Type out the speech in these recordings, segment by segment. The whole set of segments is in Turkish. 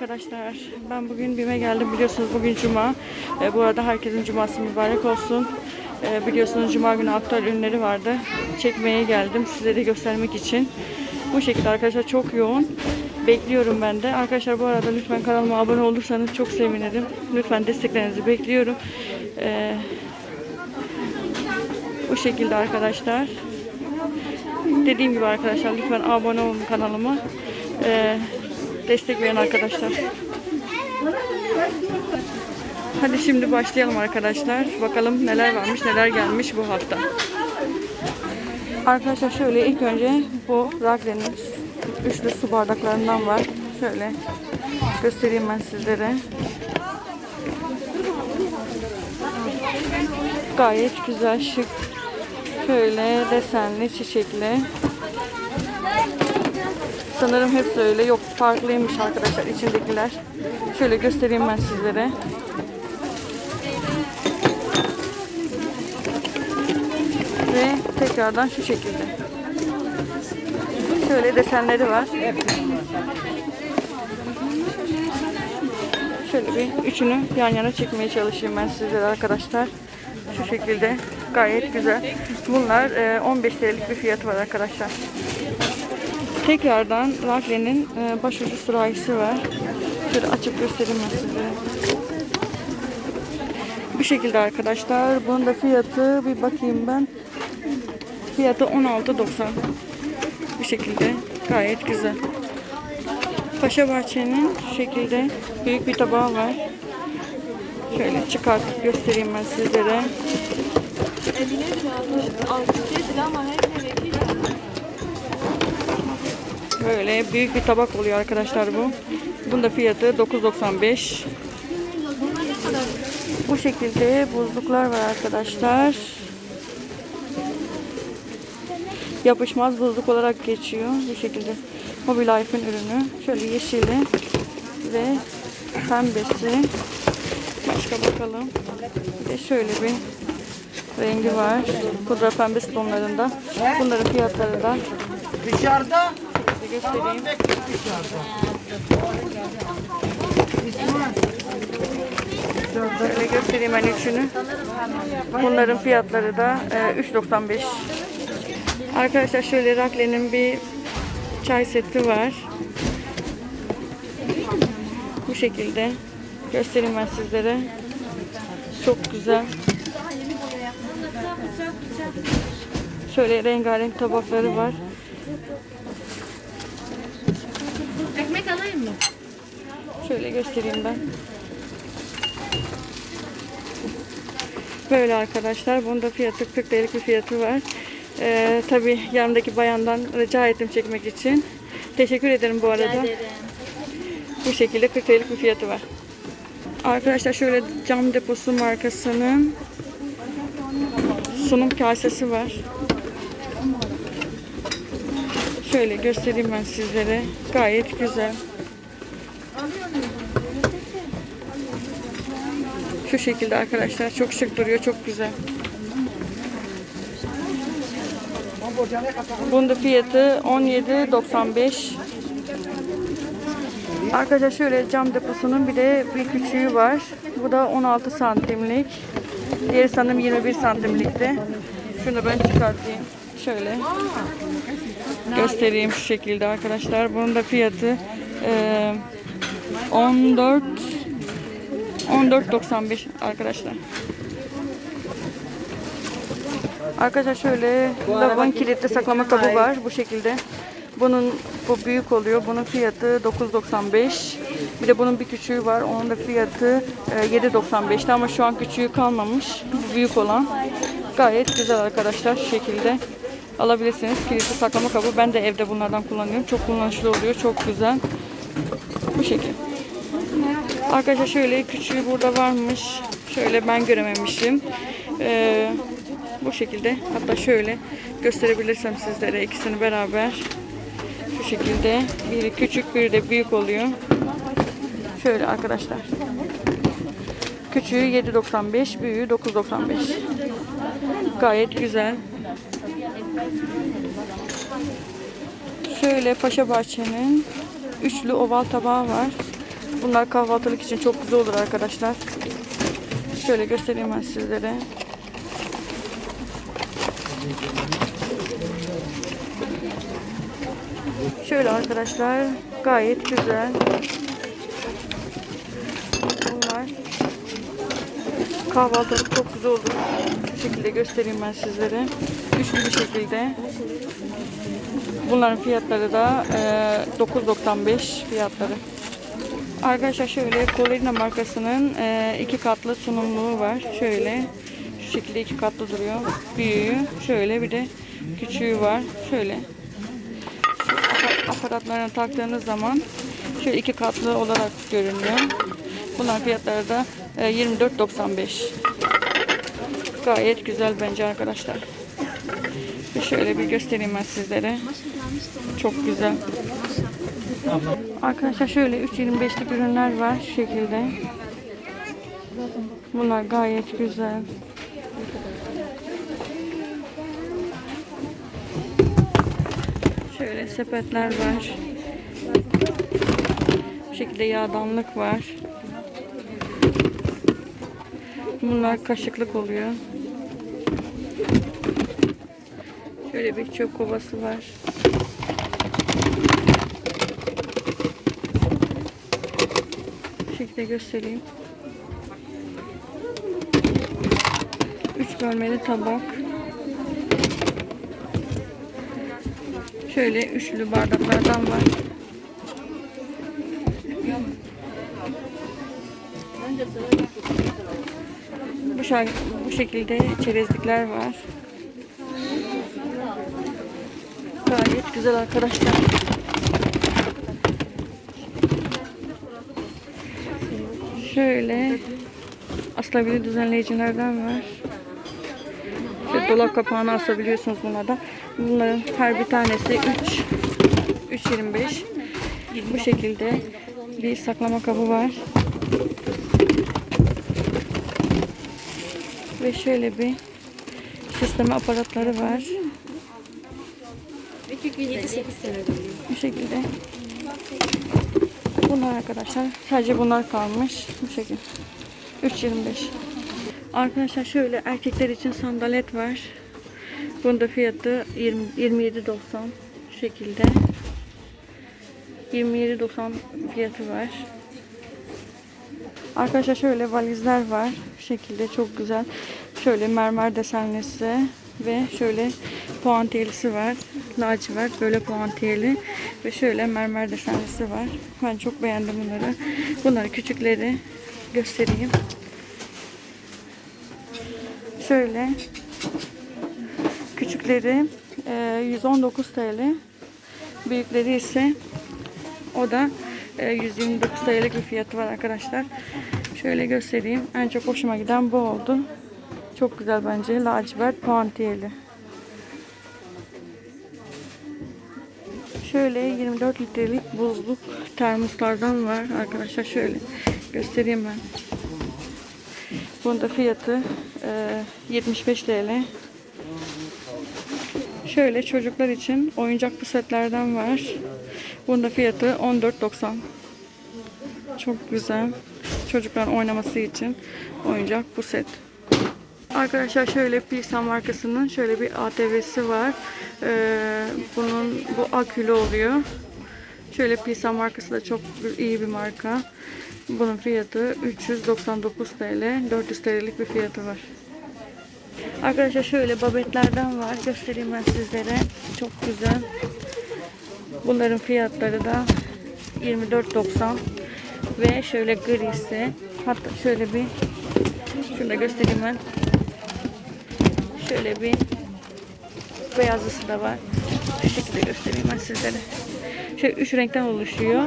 Arkadaşlar ben bugün BİM'e geldim biliyorsunuz bugün Cuma. E, bu arada herkesin Cuması mübarek olsun. E, biliyorsunuz Cuma günü aktüel ürünleri vardı. Çekmeye geldim size de göstermek için. Bu şekilde arkadaşlar çok yoğun. Bekliyorum ben de. Arkadaşlar bu arada lütfen kanalıma abone olursanız çok sevinirim. Lütfen desteklerinizi bekliyorum. E, bu şekilde arkadaşlar. Dediğim gibi arkadaşlar lütfen abone olun kanalıma. E, destek verin arkadaşlar. Hadi şimdi başlayalım arkadaşlar. Bakalım neler varmış, neler gelmiş bu hafta. Arkadaşlar şöyle ilk önce bu Ragle'nin üçlü su bardaklarından var. Şöyle göstereyim ben sizlere. Gayet güzel, şık. Şöyle desenli, çiçekli. Sanırım hepsi öyle. Yok farklıymış arkadaşlar içindekiler. Şöyle göstereyim ben sizlere. Ve tekrardan şu şekilde. Şöyle desenleri var. Şöyle bir üçünü yan yana çekmeye çalışayım ben sizlere arkadaşlar. Şu şekilde gayet güzel. Bunlar e, 15 TL'lik bir fiyatı var arkadaşlar. Tekrardan Ragle'nin e, başucu sürahisi var. Şöyle açıp göstereyim size. Bu şekilde arkadaşlar. Bunun da fiyatı bir bakayım ben. Fiyatı 16.90. Bu şekilde gayet güzel. Paşa Bahçe'nin şekilde büyük bir tabağı var. Şöyle çıkartıp göstereyim ben sizlere. Böyle büyük bir tabak oluyor arkadaşlar bu. Bunun da fiyatı 9.95. Bu şekilde buzluklar var arkadaşlar. Yapışmaz buzluk olarak geçiyor. Bu şekilde Mobilife'ın ürünü. Şöyle yeşili ve pembesi. Başka bakalım. De şöyle bir rengi var. Pudra pembesi tonlarında. Bunların fiyatları da Dışarıda size göstereyim. Şöyle göstereyim ben üçünü. Bunların fiyatları da e, 3.95. Arkadaşlar şöyle Rakle'nin bir çay seti var. Bu şekilde. Göstereyim ben sizlere. Çok güzel. Şöyle rengarenk tabakları var. Alayım mı? Şöyle göstereyim ben. Böyle arkadaşlar. Bunun da fiyatı 40 TL'lik bir fiyatı var. Ee, Tabi yanımdaki bayandan rica ettim çekmek için. Teşekkür ederim bu arada. Bu şekilde 40 TL'lik bir fiyatı var. Arkadaşlar şöyle cam deposu markasının sunum kasesi var. Şöyle göstereyim ben sizlere. Gayet güzel. Şu şekilde arkadaşlar. Çok şık duruyor. Çok güzel. Bunun da fiyatı 17.95. Arkadaşlar şöyle cam deposunun bir de bir küçüğü var. Bu da 16 santimlik. Diğeri sanırım 21 santimlikti. Şunu ben çıkartayım. Şöyle göstereyim şu şekilde arkadaşlar. Bunun da fiyatı eee 14 14.95 arkadaşlar. Arkadaşlar şöyle lavabonun kilitli saklama kabı var bu şekilde. Bunun bu büyük oluyor. Bunun fiyatı 9.95. Bir de bunun bir küçüğü var. Onun da fiyatı e, 7.95'ti ama şu an küçüğü kalmamış. Bu büyük olan. Gayet güzel arkadaşlar şu şekilde alabilirsiniz. Kilitli saklama kabı. Ben de evde bunlardan kullanıyorum. Çok kullanışlı oluyor. Çok güzel. Bu şekilde. Arkadaşlar şöyle küçüğü burada varmış. Şöyle ben görememişim. Ee, bu şekilde. Hatta şöyle gösterebilirsem sizlere ikisini beraber. Şu şekilde. Biri küçük biri de büyük oluyor. Şöyle arkadaşlar. Küçüğü 7.95, büyüğü 9.95. Gayet güzel. Şöyle Paşa Bahçe'nin üçlü oval tabağı var. Bunlar kahvaltılık için çok güzel olur arkadaşlar. Şöyle göstereyim ben sizlere. Şöyle arkadaşlar gayet güzel. Bunlar kahvaltılık çok güzel olur. Şu şekilde göstereyim ben sizlere. Üçlü bir şekilde. Bunların fiyatları da e, 9.95 fiyatları. Arkadaşlar şöyle Colerina markasının e, iki katlı sunumluğu var. Şöyle şu şekilde iki katlı duruyor. Büyüğü şöyle bir de küçüğü var. Şöyle aparatlarına taktığınız zaman şöyle iki katlı olarak görünüyor. Bunların fiyatları da e, 24.95. Gayet güzel bence arkadaşlar. Şöyle bir göstereyim ben sizlere. Çok güzel. Arkadaşlar şöyle 3.25'lik ürünler var şu şekilde. Bunlar gayet güzel. Şöyle sepetler var. Bu şekilde yağdanlık var. Bunlar kaşıklık oluyor. Şöyle bir çöp kovası var. Bu şekilde göstereyim. Üç bölmeli tabak. Şöyle üçlü bardaklardan var. Bu, bu şekilde çerezlikler var. Gayet güzel arkadaşlar. Şöyle asılabilir düzenleyicilerden var. Şöyle dolap kapağını asabiliyorsunuz bunlardan. Bunların her bir tanesi 3 3.25. Bu şekilde bir saklama kabı var. Ve şöyle bir sisteme aparatları var. 7-8 senedir. Bu şekilde. Bunlar arkadaşlar. Sadece bunlar kalmış. Bu şekilde. 3.25. Arkadaşlar şöyle erkekler için sandalet var. Bunun da fiyatı 20 27.90 şu şekilde. 27.90 fiyatı var. Arkadaşlar şöyle valizler var. Şekilde çok güzel. Şöyle mermer desenlisi ve şöyle puantiyelisi var. Lacivert böyle puantiyeli ve şöyle mermer desenlisi var. Ben çok beğendim bunları. Bunları küçükleri göstereyim. Şöyle küçükleri e, 119 TL. Büyükleri ise o da e, 129 TL'lik bir fiyatı var arkadaşlar. Şöyle göstereyim. En çok hoşuma giden bu oldu. Çok güzel bence. Lacivert puantiyeli. Şöyle 24 litrelik buzluk termoslardan var arkadaşlar. Şöyle göstereyim ben. Bunun da fiyatı e, 75 TL. Şöyle çocuklar için oyuncak pusetlerden var. Bunun da fiyatı 14.90. Çok güzel. Çocukların oynaması için oyuncak puset. Arkadaşlar şöyle Pilsen markasının şöyle bir ATV'si var. Ee, bunun bu akülü oluyor. Şöyle Pilsen markası da çok iyi bir marka. Bunun fiyatı 399 TL. 400 TL'lik bir fiyatı var. Arkadaşlar şöyle babetlerden var. Göstereyim ben sizlere. Çok güzel. Bunların fiyatları da 24.90 ve şöyle grisi. Hatta şöyle bir şunu da göstereyim ben. Şöyle bir beyazlısı da var. Şu şekilde göstereyim ben sizlere. Şöyle üç renkten oluşuyor.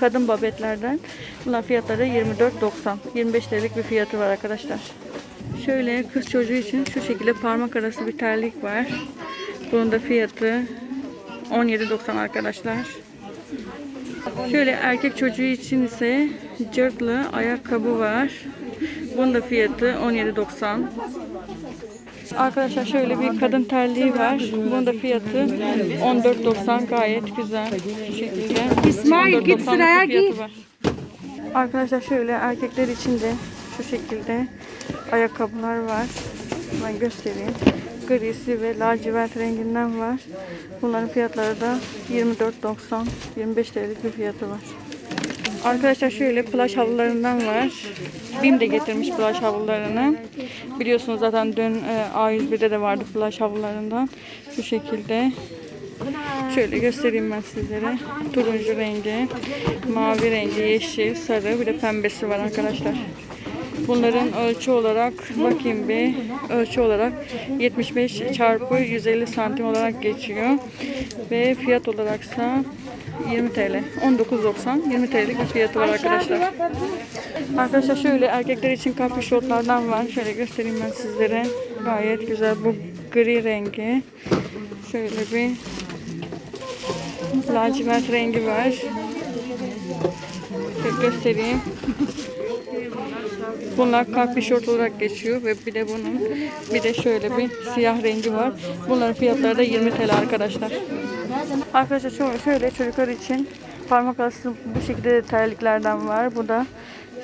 Kadın babetlerden. Bunlar fiyatları 24.90. 25 TL'lik bir fiyatı var arkadaşlar. Şöyle kız çocuğu için şu şekilde parmak arası bir terlik var. Bunun da fiyatı 17.90 arkadaşlar. Şöyle erkek çocuğu için ise cırtlı ayakkabı var. Bunun da fiyatı 17.90. Arkadaşlar şöyle bir kadın terliği var. Bunun da fiyatı 14.90 gayet güzel. Şu şekilde. İsmail, git 14.90 sıraya gir. Arkadaşlar şöyle erkekler için de şu şekilde ayakkabılar var. Ben göstereyim. Grisi ve lacivert renginden var. Bunların fiyatları da 24.90 25 TL'lik bir fiyatı var. Arkadaşlar şöyle plaj havlularından var. BİM de getirmiş plaj havlularını. Biliyorsunuz zaten dün e, A101'de de vardı plaj havlularından. Şu şekilde. Şöyle göstereyim ben sizlere. Turuncu rengi, mavi rengi, yeşil, sarı bir de pembesi var arkadaşlar. Bunların ölçü olarak bakayım bir ölçü olarak 75 çarpı 150 santim olarak geçiyor. Ve fiyat olaraksa 20 TL. 19.90 20 TL'lik bir fiyatı var arkadaşlar. Arkadaşlar şöyle erkekler için kapri şortlardan var. Şöyle göstereyim ben sizlere. Gayet güzel bu gri rengi. Şöyle bir lacivert rengi var. Şöyle göstereyim. Bunlar kahve şort olarak geçiyor ve bir de bunun bir de şöyle bir siyah rengi var. Bunların fiyatları da 20 TL arkadaşlar. Arkadaşlar şöyle çocuklar için parmak arası bu şekilde terliklerden var. Bu da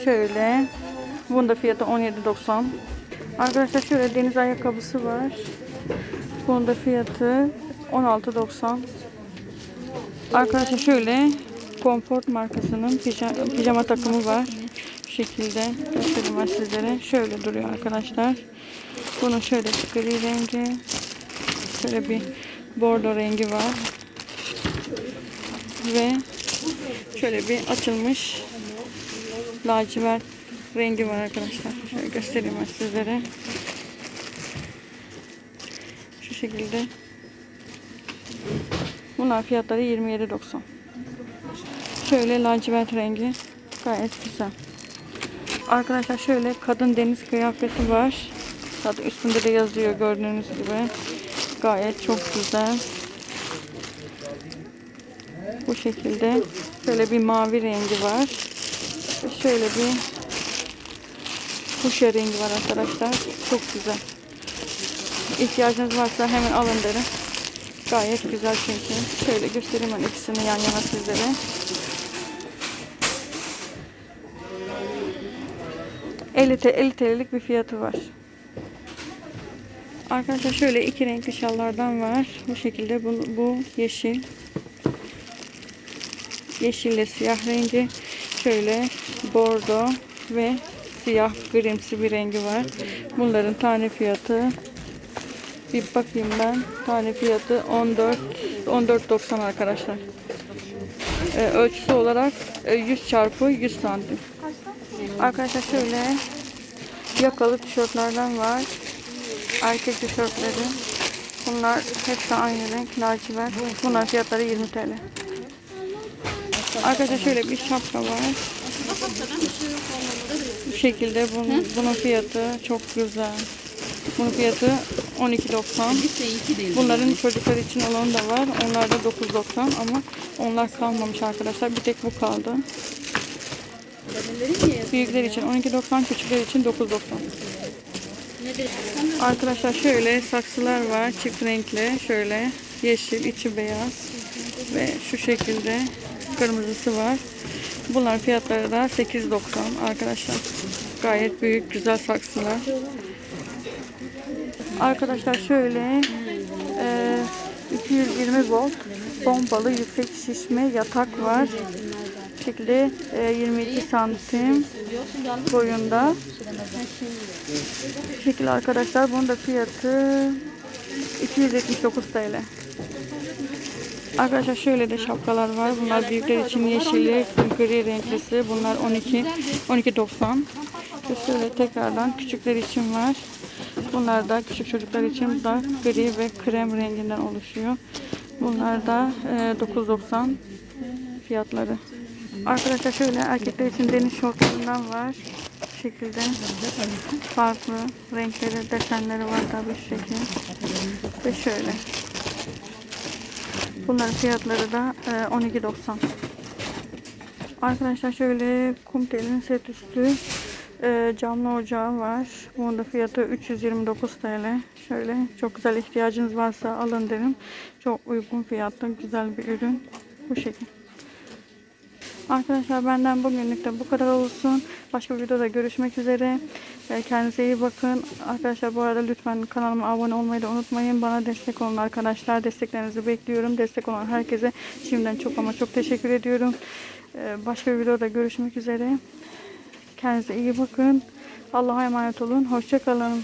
şöyle. Bunun da fiyatı 17.90. Arkadaşlar şöyle deniz ayakkabısı var. Bunun da fiyatı 16.90. Arkadaşlar şöyle Comfort markasının pijama, pijama takımı var. Şekilde göstereyim ben sizlere. Şöyle duruyor arkadaşlar. Bunun şöyle bir gri rengi. Şöyle bir bordo rengi var. Ve şöyle bir açılmış lacivert rengi var arkadaşlar. Şöyle göstereyim ben sizlere. Şu şekilde. Bunlar fiyatları 27.90. Şöyle lacivert rengi. Gayet güzel. Arkadaşlar şöyle kadın deniz kıyafeti var. Zaten üstünde de yazıyor gördüğünüz gibi. Gayet çok güzel. Bu şekilde. Şöyle bir mavi rengi var. Şöyle bir kuşya rengi var arkadaşlar. Çok güzel. İhtiyacınız varsa hemen alın derim. Gayet güzel çünkü. Şöyle göstereyim ben ikisini yan yana sizlere. 50 TL, 50 TL'lik bir fiyatı var. Arkadaşlar şöyle iki renkli şallardan var. Bu şekilde bu, bu yeşil. Yeşille siyah rengi. Şöyle bordo ve siyah grimsi bir rengi var. Bunların tane fiyatı bir bakayım ben. Tane fiyatı 14 14.90 arkadaşlar. Ee, ölçüsü olarak e, 100 çarpı 100 santim. Arkadaşlar şöyle yakalı tişörtlerden var. Erkek tişörtleri. Bunlar hepsi aynı renk lacivert. Bunlar fiyatları 20 TL. Arkadaşlar şöyle bir şapka var. Bu şekilde bunun, bunun fiyatı çok güzel. Bunun fiyatı 12.90. Bunların çocuklar için olanı da var. Onlar da 9.90 ama onlar kalmamış arkadaşlar. Bir tek bu kaldı. Büyükler için 12.90, küçükler için 9.90. Arkadaşlar şöyle saksılar var çift renkli. Şöyle yeşil, içi beyaz ve şu şekilde kırmızısı var. Bunlar fiyatları da 8.90 arkadaşlar. Gayet büyük, güzel saksılar. Arkadaşlar şöyle e, 220 volt pompalı yüksek şişme yatak var. Bu şekilde e, 22 santim boyunda. Bu şekilde arkadaşlar bunun da fiyatı 279 TL. Arkadaşlar şöyle de şapkalar var. Bunlar büyükler için yeşili, gri renklisi. Bunlar 12 12.90. Ve şöyle tekrardan küçükler için var. Bunlar da küçük çocuklar için da gri ve krem renginden oluşuyor. Bunlar da e, 9.90 fiyatları. Arkadaşlar şöyle erkekler için deniz şortlarından var. Bu şekilde farklı renkleri, desenleri var tabii şu şekilde. Ve şöyle. Bunların fiyatları da e, 12.90. Arkadaşlar şöyle kumtelin set üstü e, camlı ocağı var. Bunun da fiyatı 329 TL. Şöyle çok güzel ihtiyacınız varsa alın derim. Çok uygun fiyatlı güzel bir ürün. Bu şekilde. Arkadaşlar benden bugünlük de bu kadar olsun. Başka bir videoda görüşmek üzere. Ee, Kendinize iyi bakın. Arkadaşlar bu arada lütfen kanalıma abone olmayı da unutmayın. Bana destek olun arkadaşlar. Desteklerinizi bekliyorum. Destek olan herkese şimdiden çok ama çok teşekkür ediyorum. Ee, Başka bir videoda görüşmek üzere. Kendinize iyi bakın. Allah'a emanet olun. Hoşçakalın.